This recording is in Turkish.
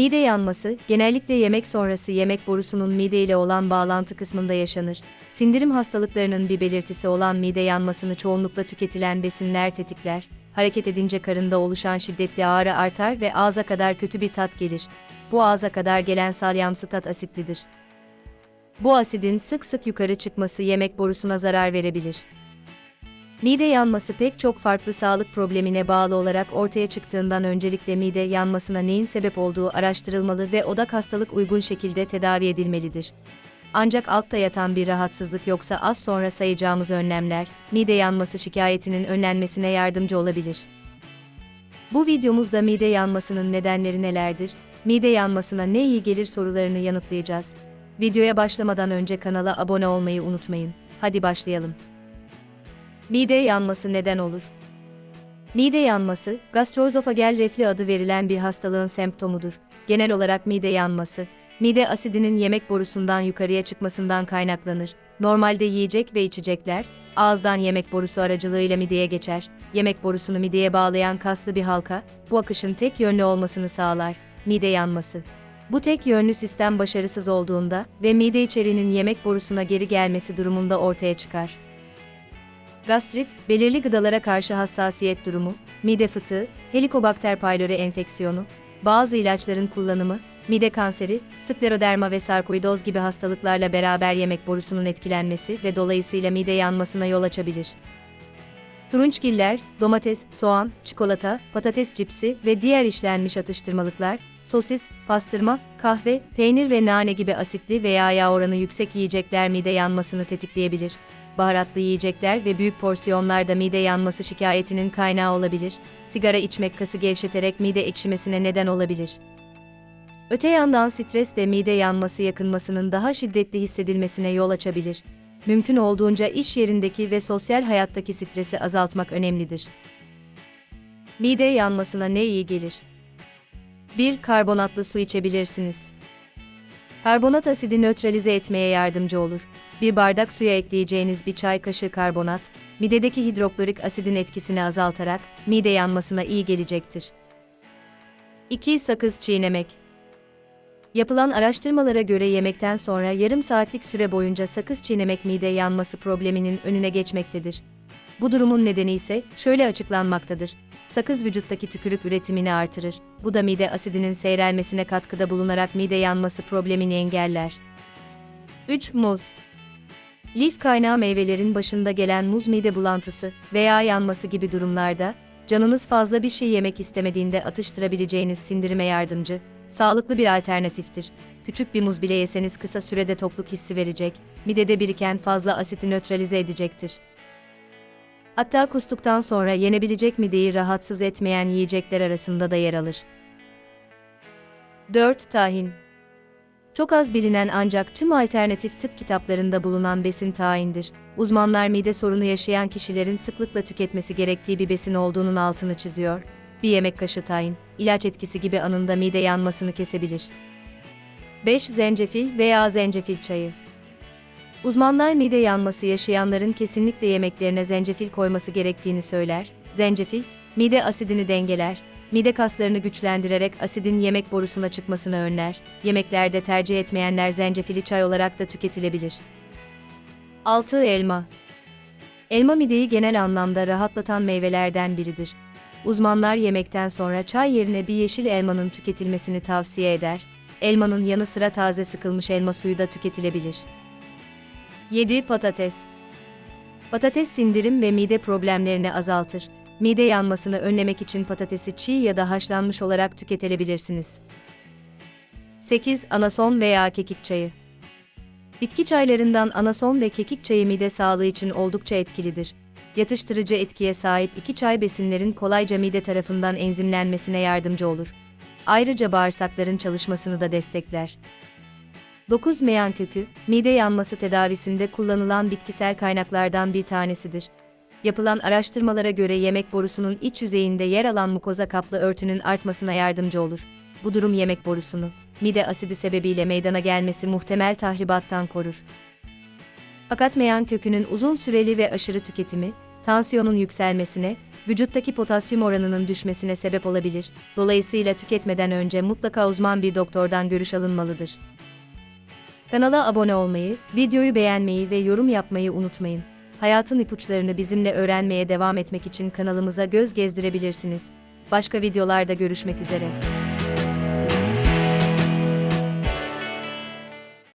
Mide yanması, genellikle yemek sonrası yemek borusunun mide ile olan bağlantı kısmında yaşanır. Sindirim hastalıklarının bir belirtisi olan mide yanmasını çoğunlukla tüketilen besinler tetikler. Hareket edince karında oluşan şiddetli ağrı artar ve ağza kadar kötü bir tat gelir. Bu ağza kadar gelen salyamsı tat asitlidir. Bu asidin sık sık yukarı çıkması yemek borusuna zarar verebilir. Mide yanması pek çok farklı sağlık problemine bağlı olarak ortaya çıktığından öncelikle mide yanmasına neyin sebep olduğu araştırılmalı ve odak hastalık uygun şekilde tedavi edilmelidir. Ancak altta yatan bir rahatsızlık yoksa az sonra sayacağımız önlemler, mide yanması şikayetinin önlenmesine yardımcı olabilir. Bu videomuzda mide yanmasının nedenleri nelerdir, mide yanmasına ne iyi gelir sorularını yanıtlayacağız. Videoya başlamadan önce kanala abone olmayı unutmayın. Hadi başlayalım. Mide yanması neden olur? Mide yanması, gastroözofagel reflü adı verilen bir hastalığın semptomudur. Genel olarak mide yanması, mide asidinin yemek borusundan yukarıya çıkmasından kaynaklanır. Normalde yiyecek ve içecekler, ağızdan yemek borusu aracılığıyla mideye geçer. Yemek borusunu mideye bağlayan kaslı bir halka, bu akışın tek yönlü olmasını sağlar. Mide yanması. Bu tek yönlü sistem başarısız olduğunda ve mide içeriğinin yemek borusuna geri gelmesi durumunda ortaya çıkar. Gastrit, belirli gıdalara karşı hassasiyet durumu, mide fıtığı, Helicobacter pylori enfeksiyonu, bazı ilaçların kullanımı, mide kanseri, skleroderma ve sarkoidoz gibi hastalıklarla beraber yemek borusunun etkilenmesi ve dolayısıyla mide yanmasına yol açabilir. Turunçgiller, domates, soğan, çikolata, patates cipsi ve diğer işlenmiş atıştırmalıklar, sosis, pastırma, kahve, peynir ve nane gibi asitli veya yağ oranı yüksek yiyecekler mide yanmasını tetikleyebilir. Baharatlı yiyecekler ve büyük porsiyonlarda mide yanması şikayetinin kaynağı olabilir. Sigara içmek kası gevşeterek mide ekşimesine neden olabilir. Öte yandan stres de mide yanması yakınmasının daha şiddetli hissedilmesine yol açabilir. Mümkün olduğunca iş yerindeki ve sosyal hayattaki stresi azaltmak önemlidir. Mide yanmasına ne iyi gelir? 1. Karbonatlı su içebilirsiniz. Karbonat asidi nötralize etmeye yardımcı olur. Bir bardak suya ekleyeceğiniz bir çay kaşığı karbonat, midedeki hidroklorik asidin etkisini azaltarak mide yanmasına iyi gelecektir. 2. Sakız çiğnemek. Yapılan araştırmalara göre yemekten sonra yarım saatlik süre boyunca sakız çiğnemek mide yanması probleminin önüne geçmektedir. Bu durumun nedeni ise şöyle açıklanmaktadır. Sakız vücuttaki tükürük üretimini artırır. Bu da mide asidinin seyrelmesine katkıda bulunarak mide yanması problemini engeller. 3. Muz Lif kaynağı meyvelerin başında gelen muz mide bulantısı veya yanması gibi durumlarda, canınız fazla bir şey yemek istemediğinde atıştırabileceğiniz sindirime yardımcı, sağlıklı bir alternatiftir. Küçük bir muz bile yeseniz kısa sürede tokluk hissi verecek, midede biriken fazla asiti nötralize edecektir. Hatta kustuktan sonra yenebilecek mideyi rahatsız etmeyen yiyecekler arasında da yer alır. 4. Tahin çok az bilinen ancak tüm alternatif tıp kitaplarında bulunan besin tahindir. Uzmanlar mide sorunu yaşayan kişilerin sıklıkla tüketmesi gerektiği bir besin olduğunun altını çiziyor. Bir yemek kaşığı tahin, ilaç etkisi gibi anında mide yanmasını kesebilir. 5. Zencefil veya zencefil çayı. Uzmanlar mide yanması yaşayanların kesinlikle yemeklerine zencefil koyması gerektiğini söyler. Zencefil, mide asidini dengeler, mide kaslarını güçlendirerek asidin yemek borusuna çıkmasını önler. Yemeklerde tercih etmeyenler zencefili çay olarak da tüketilebilir. 6. Elma Elma mideyi genel anlamda rahatlatan meyvelerden biridir. Uzmanlar yemekten sonra çay yerine bir yeşil elmanın tüketilmesini tavsiye eder. Elmanın yanı sıra taze sıkılmış elma suyu da tüketilebilir. 7. Patates Patates sindirim ve mide problemlerini azaltır. Mide yanmasını önlemek için patatesi çiğ ya da haşlanmış olarak tüketilebilirsiniz. 8. Anason veya kekik çayı. Bitki çaylarından anason ve kekik çayı mide sağlığı için oldukça etkilidir. Yatıştırıcı etkiye sahip iki çay besinlerin kolayca mide tarafından enzimlenmesine yardımcı olur. Ayrıca bağırsakların çalışmasını da destekler. 9. Meyan kökü, mide yanması tedavisinde kullanılan bitkisel kaynaklardan bir tanesidir. Yapılan araştırmalara göre yemek borusunun iç yüzeyinde yer alan mukoza kaplı örtünün artmasına yardımcı olur. Bu durum yemek borusunu, mide asidi sebebiyle meydana gelmesi muhtemel tahribattan korur. Fakat meyan kökünün uzun süreli ve aşırı tüketimi, tansiyonun yükselmesine, vücuttaki potasyum oranının düşmesine sebep olabilir. Dolayısıyla tüketmeden önce mutlaka uzman bir doktordan görüş alınmalıdır. Kanala abone olmayı, videoyu beğenmeyi ve yorum yapmayı unutmayın. Hayatın ipuçlarını bizimle öğrenmeye devam etmek için kanalımıza göz gezdirebilirsiniz. Başka videolarda görüşmek üzere.